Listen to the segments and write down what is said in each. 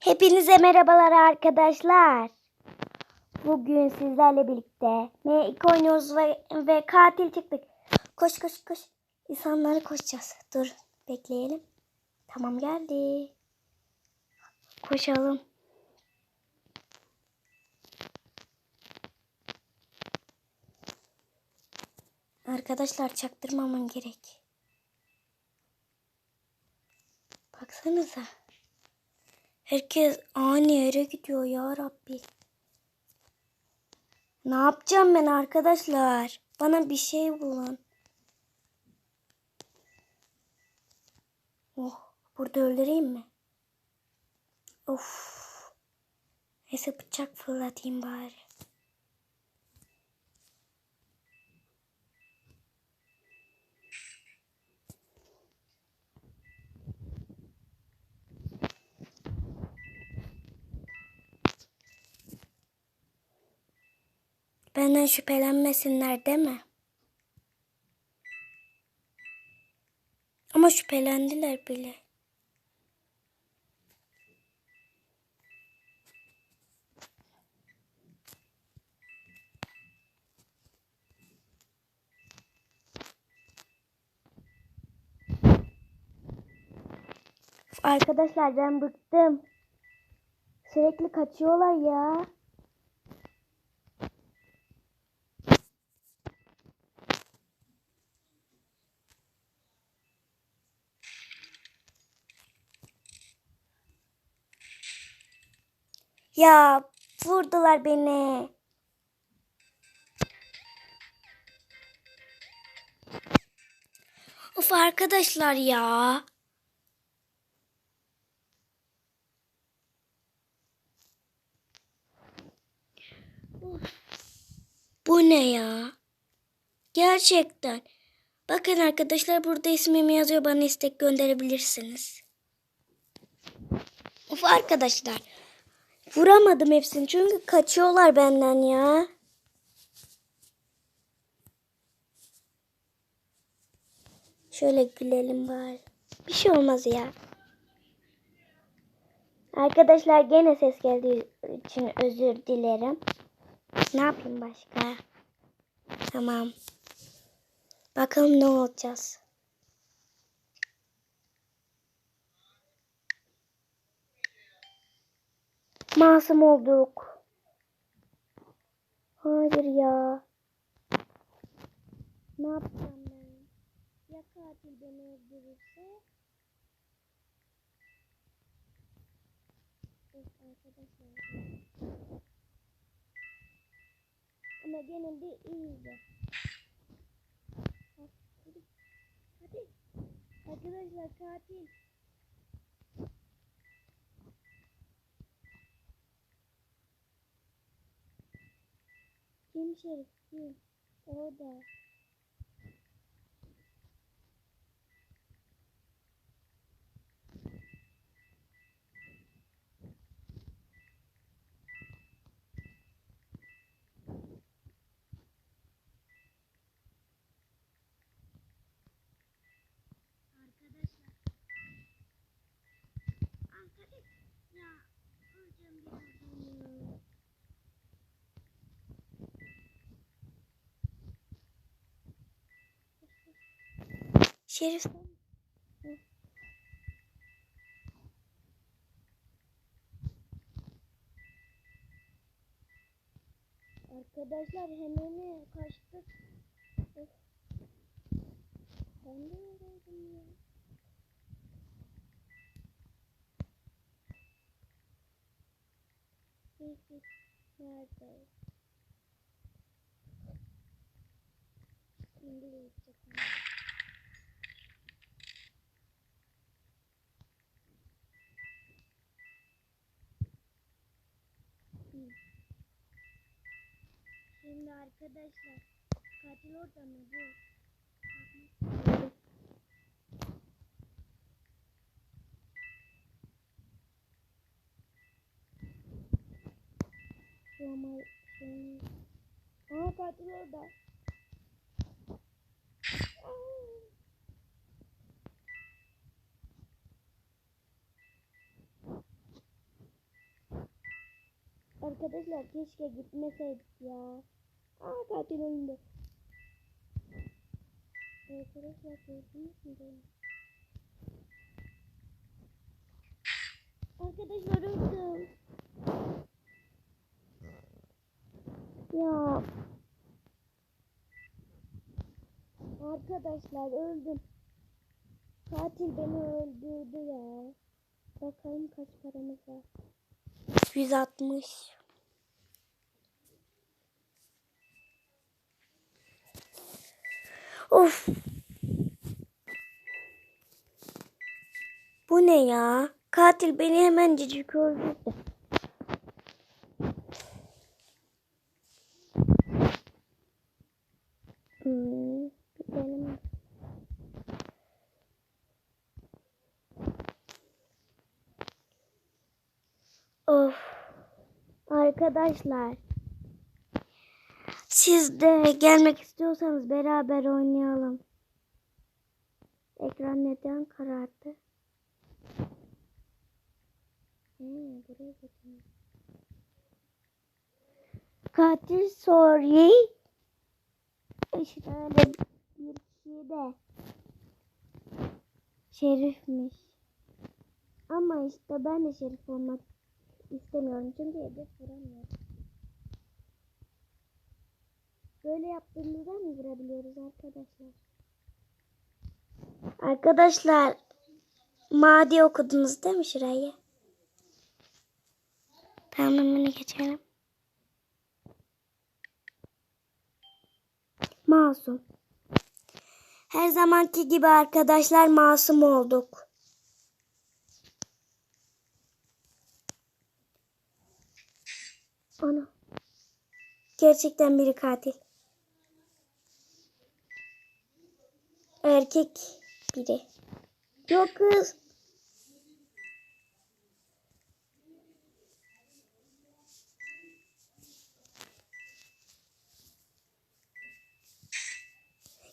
Hepinize merhabalar arkadaşlar. Bugün sizlerle birlikte M2 oynuyoruz ve, ve katil çıktık. Koş koş koş. İnsanları koşacağız. Dur bekleyelim. Tamam geldi. Koşalım. Arkadaşlar çaktırmamam gerek. Baksanıza. Herkes aynı yere gidiyor ya Rabbi. Ne yapacağım ben arkadaşlar? Bana bir şey bulun. Oh, burada öldüreyim mi? Of. Neyse bıçak fırlatayım bari. Benden şüphelenmesinler değil mi? Ama şüphelendiler bile. Arkadaşlar ben bıktım. Sürekli kaçıyorlar ya. Ya vurdular beni. Of arkadaşlar ya. Bu ne ya? Gerçekten. Bakın arkadaşlar burada ismimi yazıyor. Bana istek gönderebilirsiniz. Of arkadaşlar. Vuramadım hepsini çünkü kaçıyorlar benden ya. Şöyle gülelim bari. Bir şey olmaz ya. Arkadaşlar gene ses geldiği için özür dilerim. Ne yapayım başka? Tamam. Bakalım ne olacağız. Masum olduk. Hayır ya. Ne yapacağım ben? Ya katil beni öldürürse? Ama gene de iyiydi. Hadi. Hadi. Arkadaşlar katil. Şerif kim? Orada. Arkadaşlar. Arkadaş. Ya. Öleceğim Şerif. Arkadaşlar hemen kaçtık. Ben de yoruldum ya. Nerede? Arkadaşlar katil orada mı? Şu ama şey... Aa katil orada. Arkadaşlar keşke gitmeseydik ya. Aa katil önünde. Arkadaşlar gördünüz? Arkadaşlar öldüm. Ya. Arkadaşlar öldüm. Katil beni öldürdü ya. Bakalım kaç paramız var. 160. Of. Bu ne ya? Katil beni hemencecik öldürdü. Hmm. Of. Arkadaşlar. Siz de gelmek istiyorsanız beraber oynayalım. Ekran neden karardı? Hmm, buraya bakayım. Katil sorry. İşte öyle bir kişi de şerifmiş. Ama işte ben de şerif olmak istemiyorum çünkü hedef vuramıyorum. Böyle yaptığımızda mı vurabiliyoruz arkadaşlar? Arkadaşlar Madi okudunuz değil mi şurayı? Tamam bunu geçelim. Masum. Her zamanki gibi arkadaşlar masum olduk. Ana. Gerçekten biri katil. Erkek biri. Yok kız.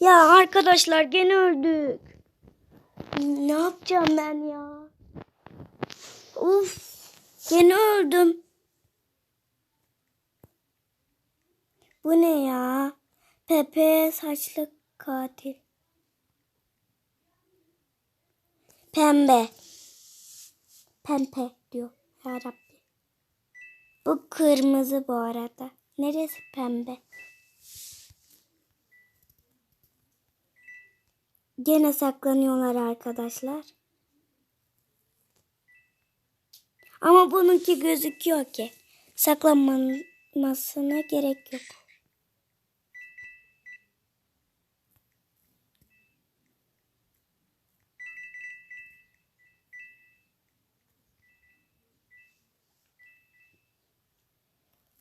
Ya arkadaşlar gene öldük. Ne yapacağım ben ya? Uf. Gene öldüm. Bu ne ya? Pepe saçlı katil. Pembe. Pembe diyor. Ya Rabbi. Bu kırmızı bu arada. Neresi pembe? Gene saklanıyorlar arkadaşlar. Ama bununki gözüküyor ki. Saklanmasına gerek yok.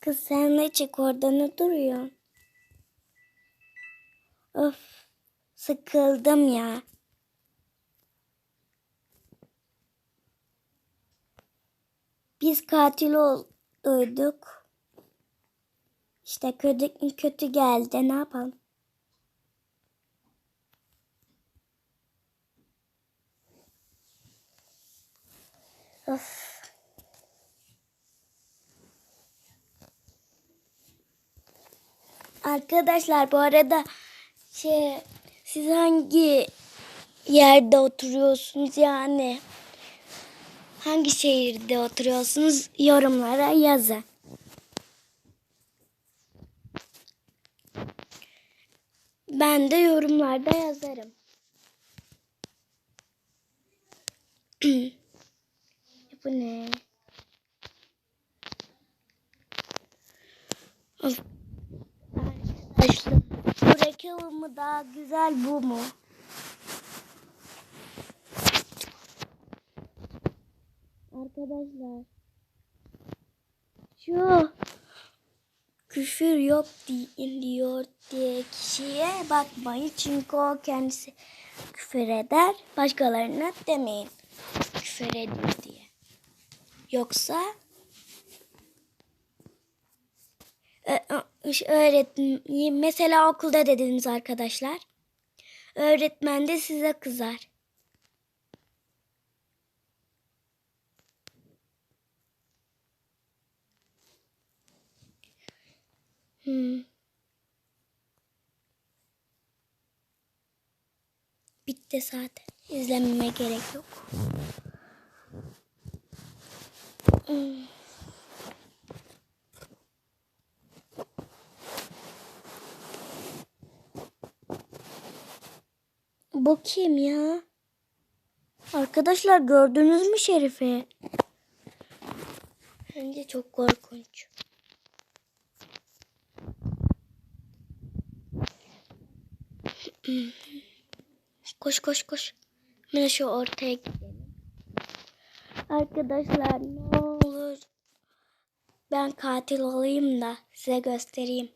Kız sen ne çık orada ne duruyorsun? Of sıkıldım ya. Biz katil olduk. İşte kötü, kötü geldi ne yapalım? Arkadaşlar bu arada şey siz hangi yerde oturuyorsunuz yani hangi şehirde oturuyorsunuz yorumlara yazın. Ben de yorumlarda yazarım. Bu ne? Of. Reklamı mı daha güzel bu mu? Arkadaşlar şu küfür yok di- diyor diye kişiye bakmayın çünkü o kendisi küfür eder başkalarına demeyin küfür ediyor diye. Yoksa öğretmen mesela okulda dediniz arkadaşlar. Öğretmen de size kızar. Hmm. Bitti zaten. İzlememe gerek yok. Hmm. Kim ya? Arkadaşlar gördünüz mü Şerife? Bence çok korkunç. Koş koş koş. Hemen şu ortaya gidelim. Arkadaşlar ne olur. Ben katil olayım da size göstereyim.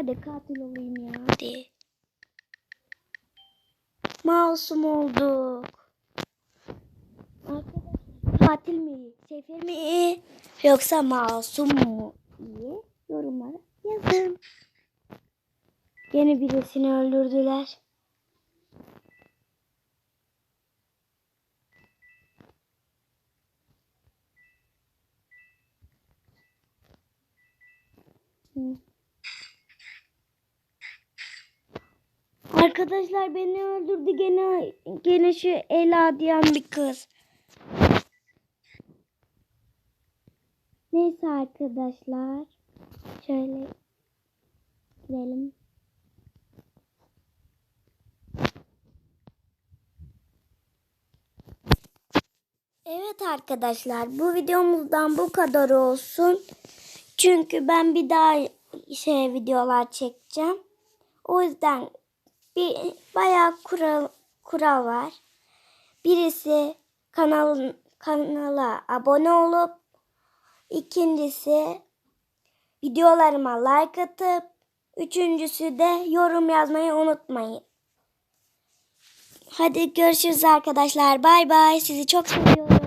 Hadi katil olayım ya. Hadi. Masum olduk. Arkadaşlar katil mi? Sefer mi? Yoksa masum mu? diye yorumlara yazın. Yeni birisini öldürdüler. Arkadaşlar beni öldürdü gene gene şu Ela diyen bir kız. Neyse arkadaşlar. Şöyle gidelim. Evet arkadaşlar bu videomuzdan bu kadar olsun. Çünkü ben bir daha şey videolar çekeceğim. O yüzden bir bayağı kural kural var. Birisi kanalın kanala abone olup ikincisi videolarıma like atıp üçüncüsü de yorum yazmayı unutmayın. Hadi görüşürüz arkadaşlar. Bay bay. Sizi çok seviyorum.